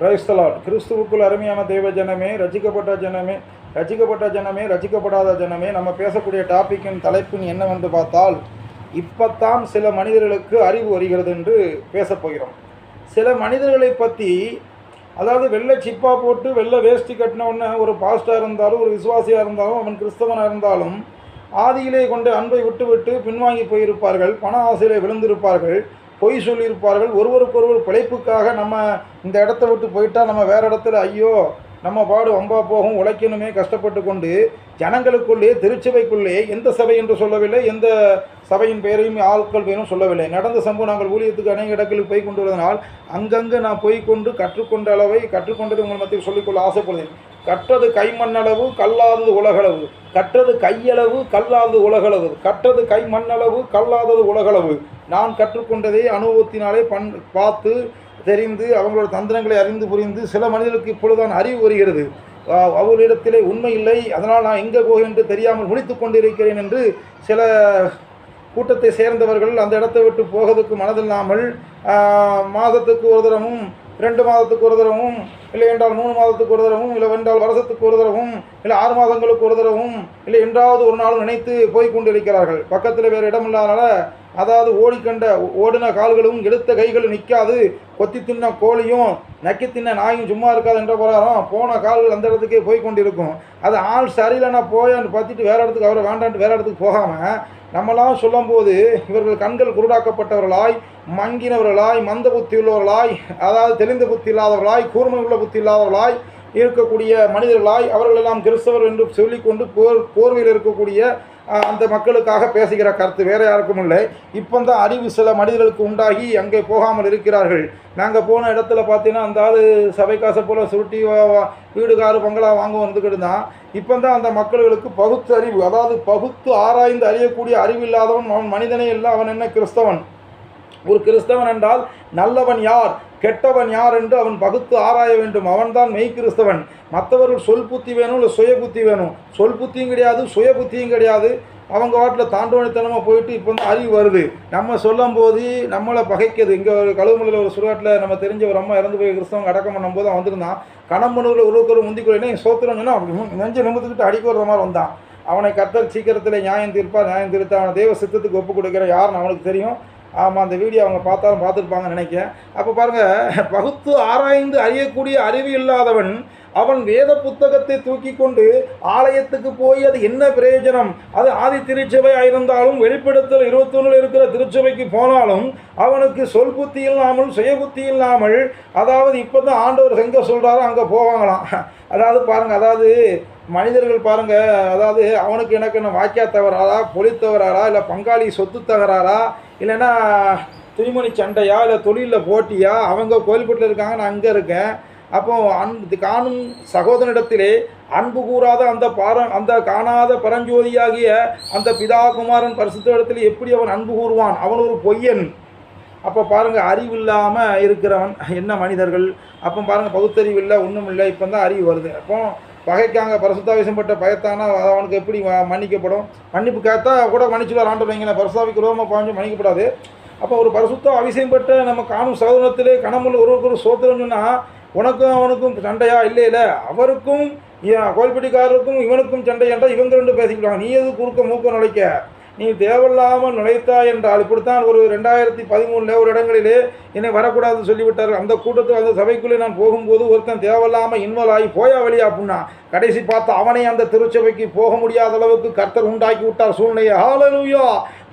கிரைஸ்தலாட் கிறிஸ்துவுக்குள் அருமையான தெய்வ ஜனமே ரசிக்கப்பட்ட ஜனமே ரசிக்கப்பட்ட ஜனமே ரசிக்கப்படாத ஜனமே நம்ம பேசக்கூடிய டாப்பிக்கின் தலைப்பின் என்னவென்று பார்த்தால் இப்பத்தான் சில மனிதர்களுக்கு அறிவு வருகிறது என்று பேசப்போகிறோம் சில மனிதர்களை பற்றி அதாவது வெள்ளை சிப்பா போட்டு வெள்ளை வேஷ்டி கட்டினவுடனே ஒரு பாஸ்டாக இருந்தாலும் ஒரு விசுவாசியாக இருந்தாலும் அவன் கிறிஸ்தவனாக இருந்தாலும் ஆதியிலே கொண்டு அன்பை விட்டுவிட்டு பின்வாங்கி போயிருப்பார்கள் பண ஆசையிலே விழுந்திருப்பார்கள் பொய் சொல்லியிருப்பார்கள். ஒருவருக்கொருவர் பிழைப்புக்காக நம்ம இந்த இடத்த விட்டு போயிட்டால் நம்ம வேற இடத்துல ஐயோ நம்ம பாடு வம்பா போகும் உழைக்கணுமே கஷ்டப்பட்டு கொண்டு ஜனங்களுக்குள்ளே திருச்சபைக்குள்ளே எந்த சபை என்று சொல்லவில்லை எந்த சபையின் பெயரையும் ஆட்கள் பெயரும் சொல்லவில்லை. நடந்த சம்பவம் நாங்கள் ஊழியத்துக்கு அநேக இடங்களுக்கு போய் கொண்டு வருவதனால் அங்கங்கே நான் போய் கொண்டு கற்றுக்கொண்ட அளவை கற்றுக்கொண்டது உங்கள் மத்தியில் சொல்லிக்கொள்ள ஆசைப்படுகிறேன். கற்றது கைமண்ணளவு கல்லாதது உலகளவு. கற்றது கையளவு கல்லாதது உலகளவு. கற்றது கை மண்ணளவு கல்லாதது உலகளவு. நான் கற்றுக்கொண்டதை அனுபவத்தினாலே பண் பார்த்து தெரிந்து அவங்களோட தந்திரங்களை அறிந்து புரிந்து சில மனிதர்களுக்கு இப்பொழுதுதான் அறிவு வருகிறது. அவர்களிடத்திலே உண்மை இல்லை அதனால் நான் எங்கே போகிறேன் என்று தெரியாமல் முடித்து கொண்டிருக்கிறேன் என்று சில கூட்டத்தை சேர்ந்தவர்கள் அந்த இடத்தை விட்டு போவதற்கு மனதில்லாமல் மாதத்துக்கு ஒரு தரமும் ரெண்டு மாதத்துக்கு ஒரு தடவும் இல்லை என்றால் மூணு மாதத்துக்கு ஒரு தடவும் இல்லை என்றால் வருஷத்துக்கு ஒரு தடவும் இல்லை ஆறு மாதங்களுக்கு ஒரு தடவும் இல்லை என்றாவது ஒரு நாளும் நினைத்து போய் கொண்டிருக்கிறார்கள். பக்கத்தில் வேறு இடம் இல்லாதனால அதாவது ஓடிக்கண்ட ஓடின கால்களும் எடுத்த கைகளும் நிற்காது கொத்தி தின்ன கோழியும் நக்கி தின்ன நாயும் சும்மா இருக்காது என்ற பிரகாரம் போன கால்கள் அந்த இடத்துக்கே போய் கொண்டிருக்கும் அது ஆள் சரியில்லைன்னா போயான்னு பார்த்துட்டு வேறு இடத்துக்கு அவரை வேண்டான்ட்டு வேறு இடத்துக்கு போகாமல் நம்மளாம் சொல்லும்போது இவர்கள் கண்கள் குருடாக்கப்பட்டவர்களாய் மங்கினவர்களாய் மந்த புத்தி உள்ளவர்களாய் அதாவது தெளிந்த புத்தி இல்லாதவர்களாய் கூர்மை உள்ள புத்தி இல்லாதவர்களாய் இருக்கக்கூடிய மனிதர்களாய் அவர்களெல்லாம் கிறிஸ்தவர் என்று சொல்லிக்கொண்டு போர் போர்வையில் இருக்கக்கூடிய அந்த மக்களுக்காக பேசுகிற கருத்து வேற யாருக்கும் இல்லை. இப்போ தான் அறிவு சில மனிதர்களுக்கு உண்டாகி அங்கே போகாமல் இருக்கிறார்கள். நாங்கள் போன இடத்துல பார்த்தீங்கன்னா அந்த ஆள் சபை காசை போல் சுருட்டி வா- வீடு காரு பங்களா வாங்க வந்துக்கிட்டு தான் இப்போ தான் அந்த மக்களுக்கு பகுத்து அறிவு அதாவது பகுத்து ஆராய்ந்து அறியக்கூடிய அறிவு இல்லாதவன் அவன் மனிதனே இல்லை அவன் என்ன கிறிஸ்தவன்? ஒரு கிறிஸ்தவன் என்றால் நல்லவன் யார்? கெட்டவன் யார் என்று அவன் பகுத்து ஆராய வேண்டும். அவன்தான் மெய் கிறிஸ்தவன். மற்றவர்கள் சொல் புத்தி வேணும் இல்லை சுய புத்தி வேணும்? சொல் புத்தியும் கிடையாது சுய புத்தியும் கிடையாது. அவங்க வாட்டில் தாண்டோணித்தனமாக போயிட்டு இப்போ வந்து அறிவு வருது. நம்ம சொல்லும் போது நம்மளை பகைக்குது. இங்கே ஒரு கழுவுமலையில் ஒரு சுடுகாட்டில் நம்ம தெரிஞ்ச ஒரு அம்மா இறந்து போய் கிறிஸ்தவங்க அடக்கம் பண்ணும்போது அவன் வந்திருந்தான். கணம்பனுகளை ஒருவருக்கொரு முந்திக்கொள்ளே சோத்திரம் சொன்னால் நெஞ்சு நிமித்துக்கிட்டு அடிக்க வர்ற மாதிரி வந்தான். அவனை கத்தர் சீக்கிரத்தில் நியாயம் தீர்ப்பா நியாயம் தீர்த்து அவனை தெய்வ சித்தத்துக்கு ஒப்பு கொடுக்குற யாருன்னு அவனுக்கு தெரியும். ஆமாம் அந்த வீடியோ அவங்க பார்த்தாலும் பார்த்துருப்பாங்கன்னு நினைக்கிறேன். அப்போ பாருங்கள் பகுத்து ஆராய்ந்து அறியக்கூடிய அறிவு இல்லாதவன் அவன் வேத புத்தகத்தை தூக்கி கொண்டு ஆலயத்துக்கு போய் அது என்ன பிரயோஜனம்? அது ஆதி திருச்சபையாக இருந்தாலும் வெளிப்படுத்தல் இருபத்தொன்னில் இருக்கிற திருச்சபைக்கு போனாலும் அவனுக்கு சொல் புத்தி இல்லாமல் சுய புத்தி இல்லாமல் அதாவது இப்போ தான் ஆண்டவர் எங்கே சொல்கிறாரோ அங்கே போவாங்களாம். அதாவது பாருங்கள் அதாவது மனிதர்கள் பாருங்கள் அதாவது அவனுக்கு எனக்கு என்ன வாக்கியா தவறாரா பொலி தவறாரா இல்லை பங்காளி சொத்து தகராறா இல்லைன்னா துணிமணி சண்டையா இல்லை தொழிலில் போட்டியா அவங்க கோயில்பட்டில் இருக்காங்க நான் அங்கே இருக்கேன். அப்போ அன் காணும் சகோதரனிடத்திலே அன்பு கூறாத அந்த பார அந்த காணாத பரஞ்சோதியாகிய அந்த பிதா குமாரன் பரிசுத்த இடத்துல எப்படி அவன் அன்பு கூறுவான்? அவன் ஒரு பொய்யன். அப்போ பாருங்கள் அறிவு இல்லாமல் இருக்கிறவன் என்ன மனிதர்கள்? அப்போ பாருங்கள் பகுத்தறிவு இல்லை ஒன்றும் இல்லை இப்போ தான் அறிவு வருது. அப்போ பகைக்காங்க பரிசுத்தாவிசம்பட்ட பயத்தானா அவனுக்கு எப்படி மன்னிக்கப்படும்? மன்னிப்பு கேட்டா கூட மன்னிச்சுடுவார் ஆண்டு வைங்களேன் பரிசுத்தாவிக்கு ரோம பாஞ்சு மன்னிக்கப்படாது. அப்போ ஒரு பரிசுத்தம் அவிசயப்பட்ட நம்ம காணும் சகோதரத்திலே கணமுள்ள ஒருவருக்கு ஒரு சோத்திரம் சொன்னால் உனக்கும் அவனுக்கும் சண்டையா? இல்லை இல்லை. அவருக்கும் ஏன் இவனுக்கும் சண்டை என்றால் இவங்க ரெண்டு பேசிக்கலாம் நீ எது குறுக்க மூக்க நுழைக்க? நீ தேவையில்லாமல் நுழைத்தாய் என்றால் இப்படித்தான் ஒரு ரெண்டாயிரத்தி பதிமூணில் ஒரு இடங்களிலே என்னை வரக்கூடாதுன்னு சொல்லிவிட்டார்கள். அந்த கூட்டத்தில் அந்த சபைக்குள்ளே நான் போகும்போது ஒருத்தன் தேவையில்லாமல் இன்வால்வ் ஆகி போயா வழியா அப்படின்னா கடைசி பார்த்து அவனை அந்த திருச்சபைக்கு போக முடியாத அளவுக்கு கர்த்தர் உண்டாக்கி விட்டார் சூழ்நிலையை. ஹalleluya!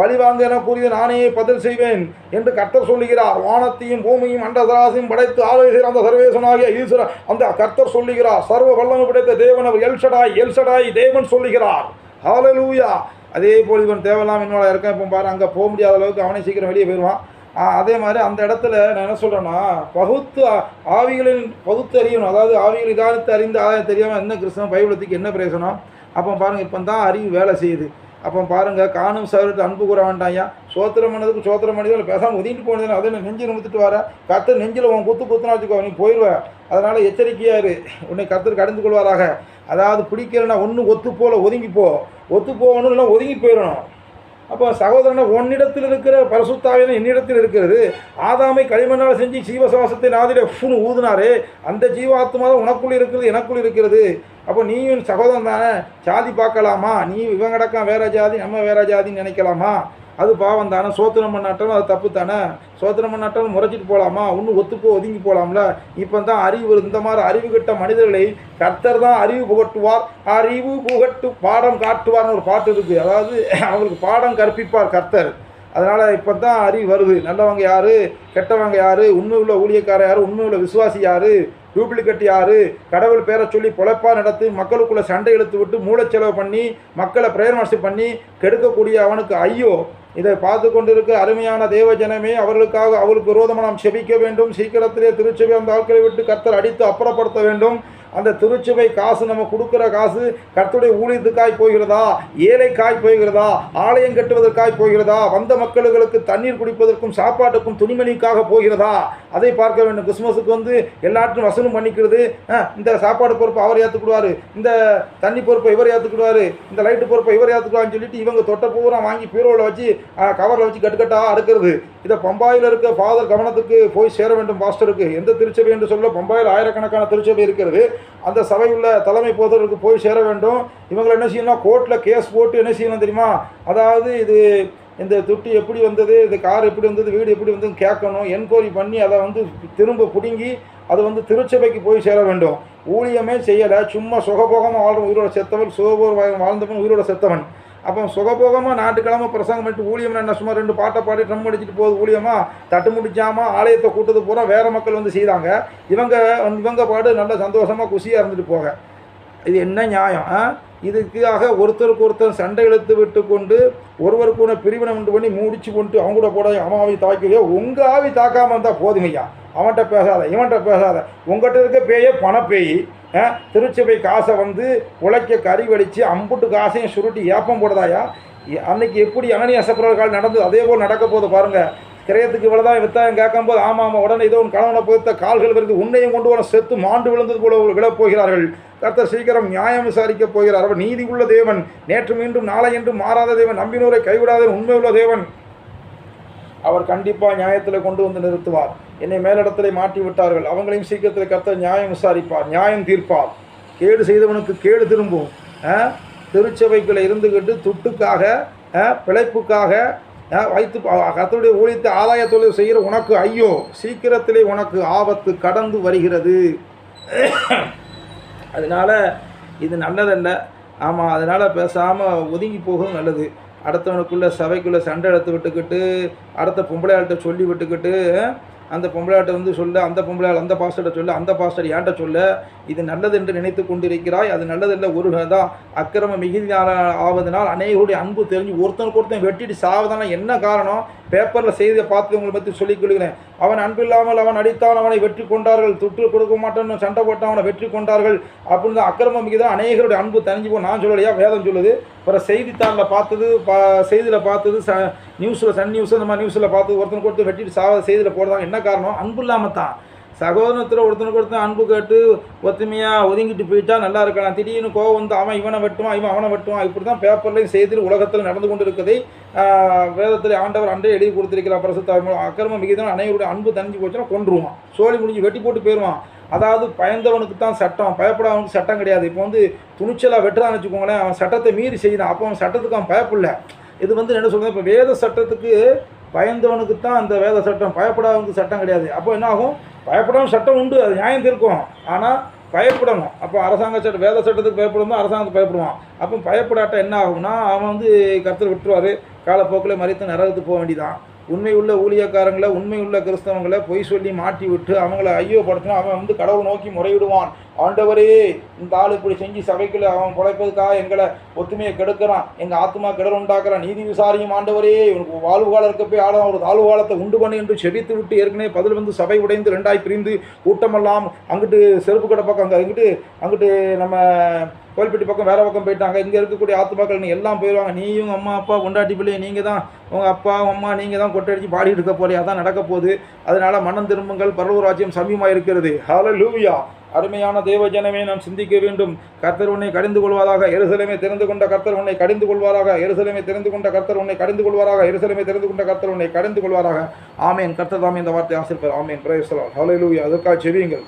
பழிவாங்க என கூறிய நானே பதில் செய்வேன் என்று கர்த்தர் சொல்லுகிறார். வானத்தையும் பூமியும் அண்டதராசையும் படைத்து ஆலோசிக்கிற அந்த சர்வேசனாகிய ஈஸ்வர அந்த கர்த்தர் சொல்லுகிறார். சர்வ வல்லமை படைத்த தேவன் அவர் எல்சடாய் எல்சடாய் தேவன் சொல்லுகிறார். ஹாலலூயா அதே போல் இவன் தேவையில்லாமல் இன்னொரு இருக்கான் இப்போ பாரு அங்கே போக முடியாத அளவுக்கு அவனே சீக்கிரம் வெளியே போயிடுவான். அதே மாதிரி அந்த இடத்துல நான் என்ன சொல்கிறேன்னா பகுத்து ஆவிகளின் பகுத்து அறியணும். அதாவது ஆவிகள் இதானத்தை அறிந்து ஆதாயம் தெரியாமல் என்ன கிறிஸ்தவன் பைபிளத்துக்கு என்ன பிரயோசனம்? அப்போ பாருங்கள் இப்போ தான் அறிவு வேலை செய்யுது. அப்போ பாருங்கள் காணும் சவரத்தை அன்பு கூற வேண்டாயா சோத்திரம் பண்ணதுக்கு சோத்திரம் பண்ணி பேசாமல் ஒதுங்கிட்டு போனது அதை நெஞ்சு நிமித்துட்டு வர கத்து நெஞ்சில் உன் குத்து குத்துனா வச்சுக்கோ நீ போயிடுவேன். அதனால் எச்சரிக்கையாக இரு. உன்னை கத்தர் கடந்து கொள்வாராக. அதாவது பிடிக்கலன்னா ஒன்று ஒத்து போல ஒதுங்கிப்போ ஒத்து போகணும் இல்லை ஒதுங்கி போயிடணும். அப்போ சகோதரனை உன்னிடத்தில் இருக்கிற பரசுத்தாவின என்னிடத்தில் இருக்கிறது. ஆதாமை களிமண்ணால் செஞ்சு ஜீவசுவாசத்தை நாதிட ஃபுன்னு ஊதுனாரு அந்த ஜீவாத்மா தான் உனக்குள் இருக்கிறது எனக்குள் இருக்கிறது. அப்போ நீயும் சகோதரன் தானே? ஜாதி பார்க்கலாமா? நீ இவன் கிடக்கான் வேற ஜாதி நம்ம வேற ஜாதின்னு நினைக்கலாமா? அது பாவம் தானே சோத்திரம் பண்ணாட்டாலும் அது தப்பு தானே. சோத்திரம் பண்ணாட்டாலும் முறைச்சிட்டு போகலாமா இன்னும் ஒத்துப்போ ஒதுங்கி போகலாம்ல இப்போ தான் அறிவு இந்த மாதிரி அறிவு கெட்ட மனிதர்களை கர்த்தர் தான் அறிவு புகட்டுவார். அறிவு புகட்டு பாடம் காட்டுவார்னு ஒரு பாட்டு இருக்குது அதாவது அவங்களுக்கு பாடம் கற்பிப்பார் கர்த்தர். அதனால் இப்போ தான் அறிவு வருது. நல்லவங்க யார்? கெட்டவங்க யார்? உண்மை உள்ள ஊழியக்கார யார்? உண்மை உள்ள விசுவாசி யார்? டூப்ளிகேட் யார்? கடவுள் பேரை சொல்லி பொழைப்பா நடத்தி மக்களுக்குள்ளே சண்டை இழுத்து விட்டு மூளைச்செலவு பண்ணி மக்களை பிரேரணை பண்ணி கெடுக்கக்கூடிய அவனுக்கு ஐயோ. இதை பார்த்து கொண்டிருக்க அருமையான தேவ ஜனமே அவர்களுக்காக அவருக்கு விரோதமாக நாம் செபிக்க வேண்டும். சீக்கிரத்திலே திருச்சபை அந்த ஆட்களை விட்டு கத்தர் அடித்து அப்புறப்படுத்த வேண்டும். அந்த திருச்சபை காசு நம்ம கொடுக்குற காசு கர்த்தருடைய ஊழியத்துக்காய் போகிறதா? ஏழைக்காய் போகிறதா? ஆலயம் கட்டுவதற்காய் போகிறதா? வந்த மக்களுக்கு தண்ணீர் குடிப்பதற்கும் சாப்பாட்டுக்கும் துணிமணிக்காக போகிறதா? அதை பார்க்க வேண்டும். கிறிஸ்மஸுக்கு வந்து எல்லாத்தையும் வசூலும் பண்ணிக்கிறது. இந்த சாப்பாடு பொறுப்பு அவர் ஏற்றுக்கிடுவார் இந்த தண்ணி பொறுப்பை இவர் ஏற்றுக்கிடுவார் இந்த லைட்டு பொறுப்பை இவர் ஏற்றுக்கிடுவான்னு சொல்லிட்டு இவங்க தொட்ட பூரா வாங்கி பீரோவில் வச்சு கவரில் வச்சு கட்டுக்கட்டாக அடுக்கிறது இதை பம்பாயில் இருக்க ஃபாதர் கவனத்துக்கு போய் சேர வேண்டும் பாஸ்டருக்கு எந்த திருச்சபை என்று சொல்ல பம்பாயில் ஆயிரக்கணக்கான திருச்சபை இருக்கிறது. அந்த சபை உள்ள தலைமை போதவருக்கு போய் சேர வேண்டும். இவங்களை என்ன செய்யணும் கோர்ட்டில் கேஸ் போட்டு என்ன செய்யணும் தெரியுமா? அதாவது இது இந்த துட்டு எப்படி வந்தது இந்த கார் எப்படி வந்தது வீடு எப்படி வந்ததுன்னு கேட்கணும். என்கொயரி பண்ணி அதை வந்து திரும்ப பிடுங்கி அது வந்து திருச்சபைக்கு போய் சேர வேண்டும். ஊழியமே செய்யலை. சும்மா சுகபோகமாக வாழ்கிற உயிரோட செத்தவன் சுகபோக வாழ்ந்தவன் உயிரோட செத்தவன். அப்போ சுகபோகமாக நாட்டுக்கிழமை பிரசங்கம் பண்ணிட்டு ஊழியம் என்ன சும்மா ரெண்டு பாட்டை பாடி ட்ரம் அடிச்சுட்டு போகுது ஊழியமாக தட்டு முடிச்சாமா? ஆலயத்தை கூட்டது பூரா வேறு மக்கள் வந்து செய்தாங்க. இவங்க இவங்க பாடு நல்ல சந்தோஷமாக குஷியாக இருந்துட்டு போக இது என்ன நியாயம் ஆ? இதுக்காக ஒருத்தருக்கு ஒருத்தர் சண்டை இழுத்து விட்டு கொண்டு ஒருவருக்கு ஒன்று பிரிவினை உண்டு பண்ணி முடிச்சு கொண்டு அவங்க கூட போட அவன் ஆவி தாக்கியோ உங்கள் ஆவி தாக்காமல் இருந்தால் போதுமையா அவன்கிட்ட பேசாத இவன்கிட்ட பேசாத. உங்கள்கிட்ட இருக்க பேயே பணப்பேய். திருச்சபை காசை வந்து உழைக்க கறி வடித்து அம்புட்டு காசையும் சுருட்டி ஏப்பம் போடுதாயா? அன்னைக்கு எப்படி அனனி அசப்புற நடந்து நடந்தது? அதே போல் நடக்க போகுது பாருங்கள் கிரயத்துக்கு இவ்வளோதான் வித்தாயம் கேட்கும்போது ஆமாம் ஆமாம் உடனே இதோ உன் கணவனை பொறுத்த கால்கள் விருந்து உன்னையும் கொண்டு வர செத்து மாண்டு விழுந்தது போல விழப் போகிறார்கள். கர்த்தர் சீக்கிரம் நியாயம் விசாரிக்கப் போகிறார். அவர் நீதி உள்ள தேவன். நேற்று மீண்டும் நாளை என்றும் மாறாத தேவன். நம்பினோரை கைவிடாத உண்மை உள்ள தேவன். அவர் கண்டிப்பாக நியாயத்தில் கொண்டு வந்து நிறுத்துவார். என்னை மேலிடத்திலே மாட்டி விட்டார்கள் அவங்களையும் சீக்கிரத்தில் கர்த்தர் நியாயம் விசாரிப்பார் நியாயம் தீர்ப்பார். கேடு செய்தவனுக்கு கேடு திரும்பும். திருச்சபைக்குள்ளே இருந்துக்கிட்டு துட்டுக்காக ஆ, பிழைப்புக்காக வைத்து கர்த்தருடைய ஊழியத்தை ஆதாய தொழில் செய்கிற உனக்கு ஐயோ சீக்கிரத்திலே உனக்கு ஆபத்து கடந்து வருகிறது. அதனால இது நல்லதல்ல. ஆமாம் அதனால் பேசாமல் ஒதுங்கி போகிறது நல்லது. அடுத்தவனுக்குள்ளே சபைக்குள்ளே சண்டை எடுத்து விட்டுக்கிட்டு அடுத்த பொம்பளையாள்கிட்ட சொல்லி விட்டுக்கிட்டு அந்த பொம்பளையாட்ட வந்து சொல்ல அந்த பொம்பளையாள் அந்த பாஸ்டர்கிட்ட சொல்ல அந்த பாஸ்டர் ஏன்ட்ட சொல்ல? இது நல்லது என்று நினைத்து கொண்டிருக்கிறாய் அது நல்லதல்ல ஒரு தான் அக்கிரம மிகுதி ஆவதனால் அநேகருடைய அன்பு தெரிஞ்சு ஒருத்தனுக்கு ஒருத்தன் வெட்டிட்டு சாவதான என்ன காரணம்? பேப்பரில் செய்தியை பார்த்து உங்களை பற்றி சொல்லிக் கொள்கிறேன். அவன் அன்பில்லாமல் அவன் அடித்தான் அவனை வெற்றி கொண்டார்கள். தொற்று கொடுக்க மாட்டேன்னு சண்டை போட்டான் அவனை வெற்றி கொண்டார்கள். அப்படின்னு தான் அக்கிரமம் மிகுதான் அநேகருடைய அன்பு தெரிஞ்சு போ நான் சொல்லலையா? வேதம் சொல்லுது. அப்புறம் செய்தித்தாளில் பார்த்தது பா செய்தியில் பார்த்தது ச நியூஸில் சன் நியூஸ் நம்ம மாதிரி நியூஸில் பார்த்து ஒருத்தனுக்கு கொடுத்து வெட்டிட்டு சாவ செய்தியில் போடுறாங்க. என்ன காரணம்? அன்பு இல்லாமல் தான். சகோதரத்தில் ஒருத்தனுக்கு ஒருத்தன் அன்பு கேட்டு ஒத்துமையாக ஒதுங்கிட்டு போயிட்டா நல்லா இருக்கலாம். திடீர்னு கோவம் வந்து அவன் இவனை வெட்டுவான் இவன் அவனை வெட்டுவான். இப்படி தான் பேப்பர்லையும் செய்தியில் உலகத்தில் நடந்து கொண்டு இருக்கதை வேதத்தில் ஆண்டவர் அன்றே எழுதி கொடுத்திருக்கிறார். பரிசுத்த அக்கிரம மிகுதியான அனைவருடைய அன்பு தனிஞ்சு போச்சுன்னா கொன்றுவான். சோழி முடிஞ்சு வெட்டி போட்டு போயிடுவான் அதாவது பயந்தவனுக்கு தான் சட்டம். பயப்படாதவனுக்கு சட்டம் கிடையாது. இப்போ வந்து துணிச்சலாக வெட்டுறான்னு வச்சுக்கோங்களேன். அவன் சட்டத்தை மீறி செய்யணும் அப்போ அவன் சட்டத்துக்கு அவன் பயப்படல இது வந்து என்ன சொல்கிறது இப்போ வேத சட்டத்துக்கு பயந்தவனுக்கு தான் அந்த வேத சட்டம் பயப்படாதவனுக்கு சட்டம் கிடையாது. அப்போ என்ன ஆகும்? பயப்படாமல் சட்டம் உண்டு அது நியாயம் தீர்க்கும். ஆனால் பயப்படணும். அப்போ அரசாங்க சட்டம் வேத சட்டத்துக்கு பயப்படணும் அரசாங்கத்துக்கு பயப்படுவான். அப்போ பயப்படாட்ட என்ன ஆகும்னா அவன் வந்து கருத்தில் விட்டுருவார். காலப்போக்கில் மறித்து நரகத்துக்கு போக வேண்டியதான் உண்மை உள்ள ஊழியக்காரங்களை உண்மை உள்ள கிறிஸ்தவங்களை பொய் சொல்லி மாட்டி விட்டு அவங்கள ஐயோ படுத்தினா அவன் வந்து கடவுள் நோக்கி முறையிடுவான். ஆண்டவரே இந்த ஆள் இப்படி செஞ்சு சபைக்குள்ள அவன் பிழைப்பதுக்காக எங்களை ஒத்துமையை கெடுக்கிறான். எங்கள் ஆத்மா கிடர் உண்டாக்குறான். நீதி விசாரியும் ஆண்டவரே இவனுக்கு வாழ்வு காலம் இருக்க போய் ஆளும் ஒரு தாழ்வு காலத்தை உண்டு பண்ணி என்று செபித்து விட்டு ஏற்கனவே பதில் வந்து சபை உடைந்து ரெண்டாய் பிரிந்து கூட்டமெல்லாம் அங்கிட்டு செருப்பு கடை பக்கம் அங்கே அங்கிட்டு அங்கிட்டு நம்ம கோல்பட்டி பக்கம் வேறு பக்கம் போயிட்டாங்க. இங்கே இருக்கக்கூடிய ஆத்துமாக்கள் நீ எல்லாம் போயிடுவாங்க நீயும் அம்மா அப்பா கொண்டாட்டி பிள்ளைய நீங்கள் தான் உங்கள் அப்பா அம்மா நீங்கள் தான் கொட்டடிச்சு பாடிட்டு இருக்க போறீங்க. அதான் நடக்க போகுது. அதனால மனம் திரும்புங்கள். பரவராஜ்யம் சமயமாக இருக்கிறது. ஹalleluya அருமையான தேவஜனமே நாம் சிந்திக்க வேண்டும். கர்த்தர் உன்னை கடிந்து கொள்வாராக. எருசலமே தெரிந்து கொண்ட கர்த்தர் உன்னை கடிந்து கொள்வாராக. எருசலமே தெரிந்து கொண்ட கர்த்தர் உன்னை கடிந்து கொள்வாராக. எருசலமே தெரிந்து கொண்ட கர்த்தர் உன்னை கடிந்து கொள்வாராக. ஆமேன். கர்த்தர் தாமே இந்த வார்த்தை ஆசிர்ப்பார் ஆமேன். பிரயசலா ஹலோ லூவியா அதற்காக செவியுங்கள்